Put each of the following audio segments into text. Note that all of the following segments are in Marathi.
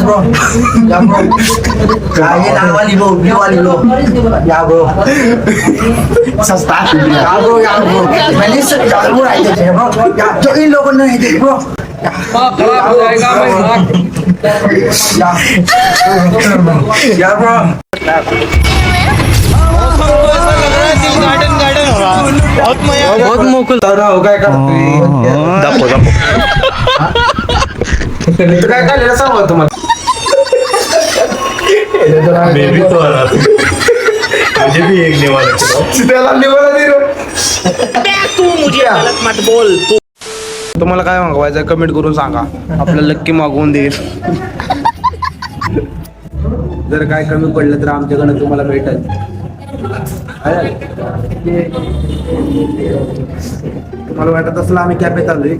bro. Bro. Wali bro, di wali bro. Bro. bro, bro. Bro bro. Na bro. हो. बहुत मोकल हो काय करतोय दाखव दाखव काय सांग तुम्हाला. बेबी तो आला. मुझे भी एक निवाला त्याला निवडा दे रे. तू मुझे गलत मत बोल तू. तुम्हाला काय मागवायचं कमेंट करून सांगा. आपल्याला नक्की मागवून देईल. जर काय कमी पडलं तर आमच्याकडे तुम्हाला भेटेल. तुम्हाला वाटत असलं आम्ही कॅफेत आलोय.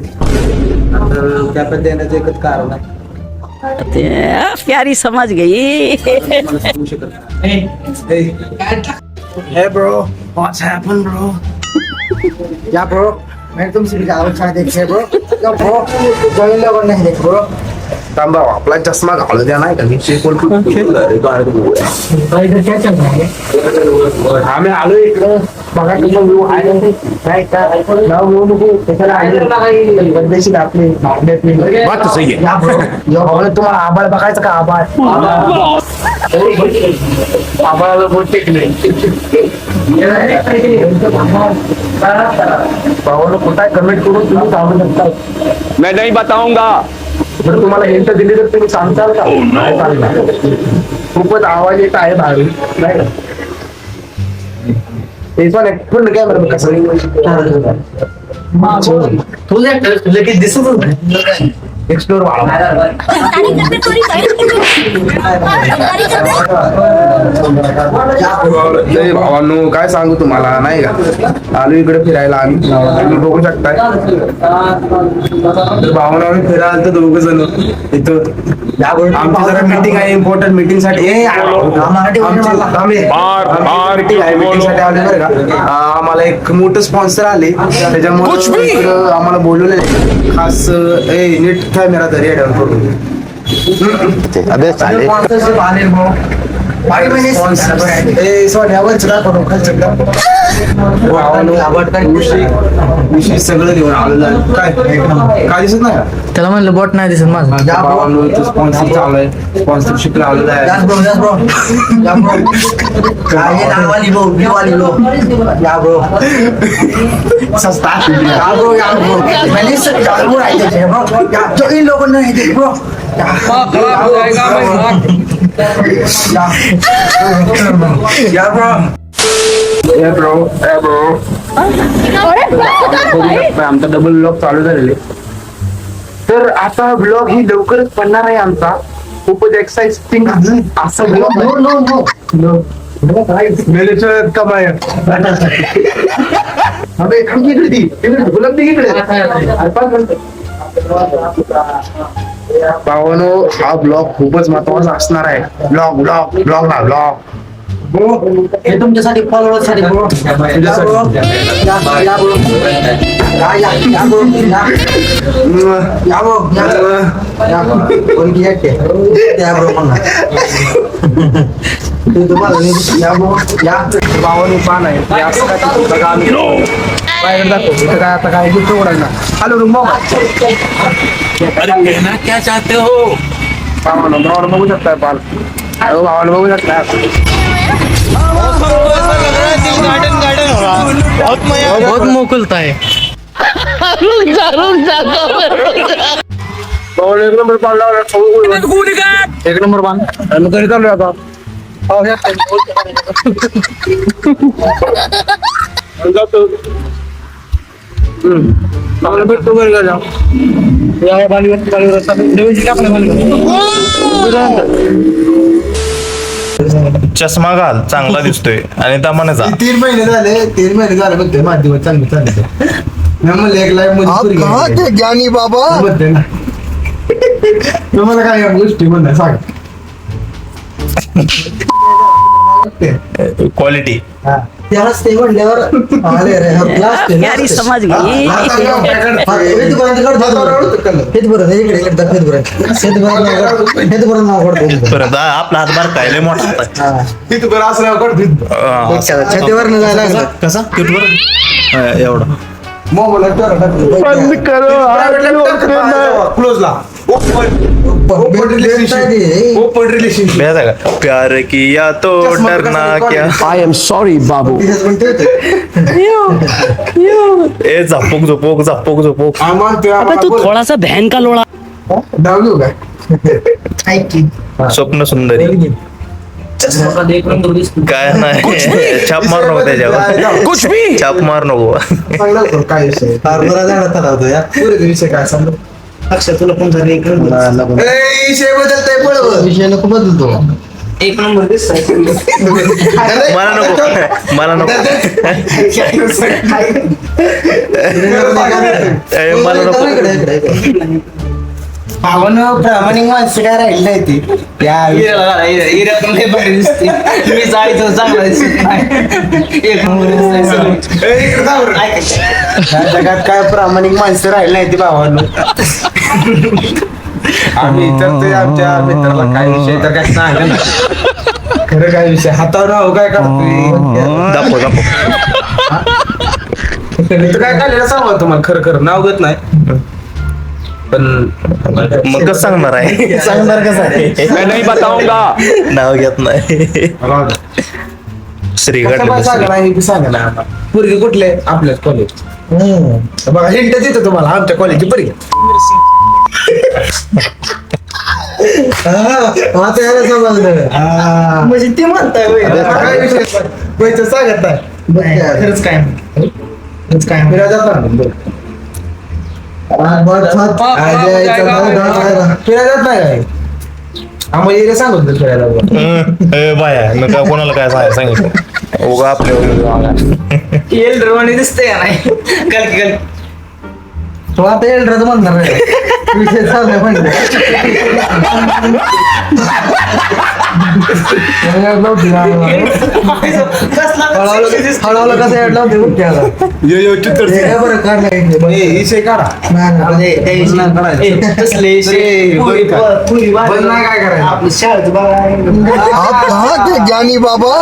तर कॅफेत देण्याचं एकच कारण आहे. प्यारी समझ गई. तुम्हाला सांगू शकत हे bro what's happen bro Ya bro. मैं तुमसे भी जाओ चाय देखे bro. Ya bro. जो in lo ko na ide bro. थांबा आपला चष्मा घालू द्या नाही का मी चेक आम्ही आलो इकडं. बघा तुझा व्ह्यू आहे काय काय नाव घेऊ नको त्याच्याला आहे बदलेशील आपले बात सही आहे. Ya bro. यो भावाला तुम्हाला आबाळ बघायचं का? आबाळ आबाळाला बोट टेकले भावाला कुठं कमेंट करून तुम्ही सांगू शकता? मैं नहीं बताऊंगा. जर तुम्हाला हिंट दिली तर तुम्ही सांगताल का? नाही सांगणार खूपच आवाज येत आहे बाहेर नाही का? ते पण एक पूर्ण कॅमेरा कसं तुझे लगेच दिसतच नाही. एक्सप्लोर भावांनो काय सांगू तुम्हाला नाही का? आलो इकडे फिरायला आम्ही. तुम्ही बघू शकताय. भावांना आम्ही फिरायला तर दोघ जण इथं. आमची जरा मीटिंग आहे इम्पॉर्टंट मीटिंगसाठी. आम्हाला एक मोठं स्पॉन्सर आले. त्याच्यामुळे आम्हाला बोलवले खास ए नीट कॅमेरा तरी ऍडव्हान्स करून म्हणजे सगळं घेऊन आलेलं आहे काय काय दिसत नाही? त्याला म्हणलं बोट नाही दिसत माझं. स्पॉन्सर चालू आहे. स्पॉन्सरशिप लावलेलं आहे. सस्ता Bro, bro. Bro हो आमचा डबल ब्लॉग चालू झालेले तर आता ब्लॉग ही लवकरच पडणार आहे आमचा. खूपच एक्साइटिंग असा ब्लॉग No, no, no. मेलेचं कमाय अबे थांब इकडे ती इकडे. गुलाब इकडे. अरे पाच मिनिटं. भावानो हा ब्लॉग खूपच महत्त्वाचा असणार आहे ब्लॉग ब्लॉग ब्लॉग ना ब्लॉग हे तुमच्यासाठी फॉलोअरसाठी bro. Ya bro. Ya, ya bro. Ya, ya, ya bro. Ya. Ya bro. Ya. Ya bro. कोण की येते? Ya bro पण ते तुम्हाला या bro. या. भावानो पान आहे हे असं काय ते बघा आम्ही बाहेर जातो इथं काय आता काय गिफ्ट उडायला हॅलो रूम अरे कहना क्या चाहते हो? भावानो भावानं बघू शकताय पाल अहो भावानं बघू शकताय बहुत मोकलता है। भावानं एक नंबर पाल लावला एक नंबर पान आणि घरी चालू आता जातो हम्म भेटतो घरी का या बालीवर बालीवर चष्मा घाल चांगला दिसतोय. आणि दमाने जा. तीन महिने झाले तीन महिने झाले म्हणते माझे दिवस चांगले म्हणलं एक लाईफमध्ये ज्ञानी बाबा. तुम्हाला काय या गोष्टी म्हणणं सांग. क्वालिटी हा. ते म्हणल्यावर अरे रे लास्ट प्यारी समझ गई परत आपला हात बार मोठा हात आहे. तिथं बरं असं नाव काढतो हा. छातीवर जायला लागलं. कसा? तिथवर हा, एवढा. मोबाईल क्लोजला ओपन रिलेशनशिप आहे का प्यार किया तो डरना क्या? I am sorry, Babu. ए झपोक झोपोक झपोक झोपोक अबे तू थोड़ा सा बहन का लोड़ा। काय स्वप्न सुंदरी। काय नाही छाप मार नको त्याच्यावर कुछ भी। छाप मार नको लवकर काय विषय? पुरे विषय काय सांग? अक्षर तुला पण झाले एक नंबर विषय बदलतोय पळव विषय नको बदलतो एक नंबर दिसतोय मला नको मला नको मला नको भावन प्रामाणिक माणसं काय राहिली नाही ती. या मी जायचं चांगला जगात काय प्रामाणिक माणसं राहिली नाही ती भावानं. आम्ही तर ते आमच्या मित्राला काय विषय तर काय सांग ना खरं काय विषय? हातावर नाव काय करतोय? दाखव दाखव. काय काढलेलं सांगा तुम्हाला खरं खरं. नाव घेत नाही. पण मग कसं सांगणार आहे. सांगणार कसं आहे? मैं नहीं बताऊंगा. नाव घेत नाही. श्रीगड सांगा हे सांगा ना. पोरगी कुठले? आपल्याच कॉलेज बघा हिंट देतो तुम्हाला आमच्या कॉलेजची पोरगी. आता समजलं म्हणजे ते म्हणताय होय. काय विषय सांगत नाही. खरंच काय खरंच काय फिरायला जाता ना बरं. फिरायला जात नाही काय? आम्हाला एरिया सांगत होतं फिरायला बघा. ए बाया काय कोणाला काय सांगायचं सांगितलं उगा आपल्या एल्डरवाणी दिसते या नाही? कल कल तो आता एल्ड्राच म्हणणार नाही. विषय चाललाय म्हणलं हळवलं कसं ऍड लावते बघ त्याला. यो यो चित्र हे काय बरं काढलं इथे. बघ. ए, विषय काढा. नाही, बंद काय करायचं. ज्ञानी बाबा.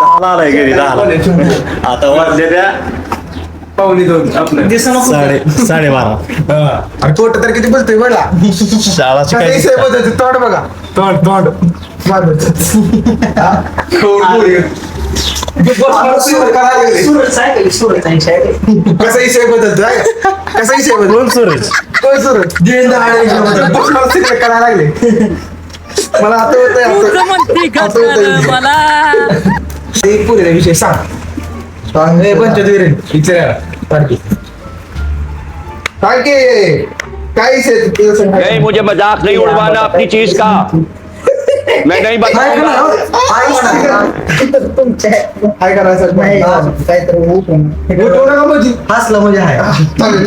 दहाला आलाय घरी दहाला आता वाजले त्या पाहुणे दोन आपलं. साडे साडेबारा. हा. अरे तोट तर किती बोलतोय बघा शाळा शिकायची. बदलते तोंड बघा. तोंड तोंड. सूरज सूरज कसा विषय बदलतोय? कसा विषय बदल कोण सूरज? कोण सुर तिकडे करायला लागले. मला आता होतंय. मला. विषय सांग. नहीं. मुझे मजाक नहीं उड़वाना अपनी चीज का? मैं नहीं बताऊंगा काय करायचं उठवू नका म्हणजे हसलं म्हणजे आहे चालेल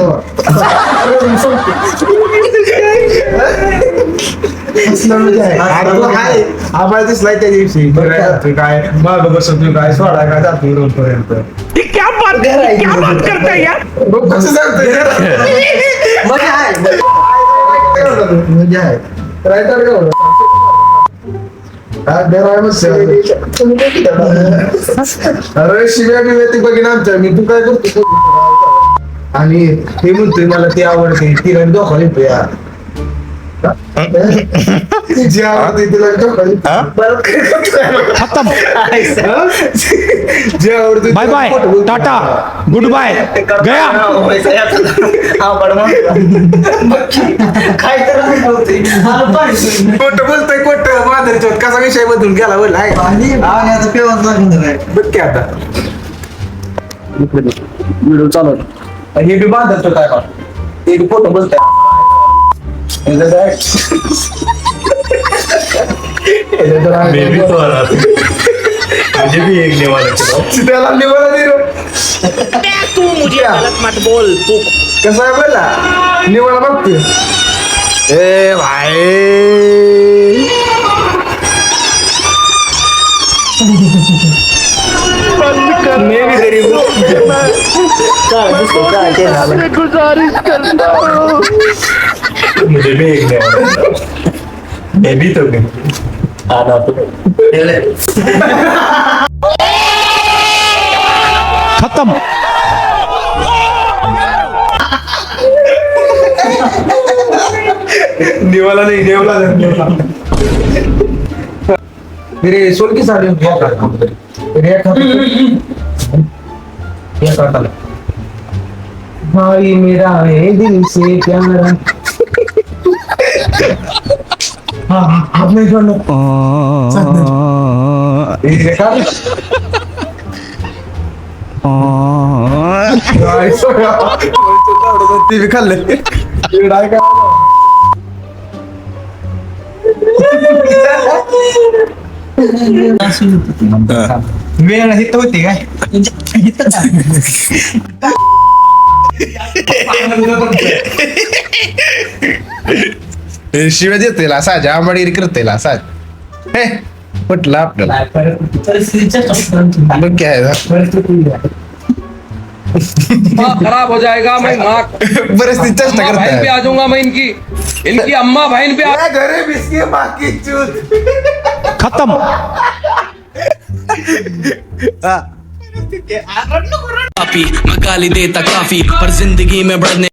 आम्हाला दिसलाय त्या दिवशी फिरायला काय माग बसवतोय काय सोडा काय जातोय रोड पर्यंत क्या बात क्या बात करते हैं यार? मग कसं जातोय म्हणजे आहे म्हणजे आहे रायटर एवढं हा, बेर आहे मस्त. अरे शिव्या बिव्या ती बघीन आमच्या मी तू काय करतो आणि ते म्हणतोय मला ती आवडते तिला धोका येतो यार जे आवडते bye bye tata good bye गया काय तर कोट बोलतोय कोट माझं चोट कसा विषय बदलून गेला बोल. आता लागणार बघ की आता. व्हिडिओ चालू हे बी बांधत काय बी? फोटो बोलतोय. बेबी तो आ रहा था मुझे म्हणजे भी एक लेवा सीताला लेवाला दे तू मुझे गलत मत बोल तू. कसा आहे बोला? निवाला बघते. ए भाई. बंद कर मैं भी गरीब हूँ काय? काय गुजारिश करता हूँ मुझे भी एक नहीं मैं भी तो आना तो खत्म। निवाला नाही, नेवला नेवला मेरे सोल की साड़ी में क्या करता हूँ। रेट क्या करता है। भाई मेरा है दिल से प्यार। हाँ हाँ आपने जो ये देखा ती बी खाल्ले काय काय वेळ हित होती काय शिवाय देते साज आंबाडी करते साज हे म्हटलं आपल्याला मग काय आहे? दिमाग खराब हो जाएगा मैं माँ बरेच ती चेष्टा अम्मा बहन पे आ करते जाऊंगा मैं इनकी इनकी अम्मा बहन पे आ घरे बिस्की बाकी चूत काफी मैं गाली देता काफी पर जिंदगी में बढ़ने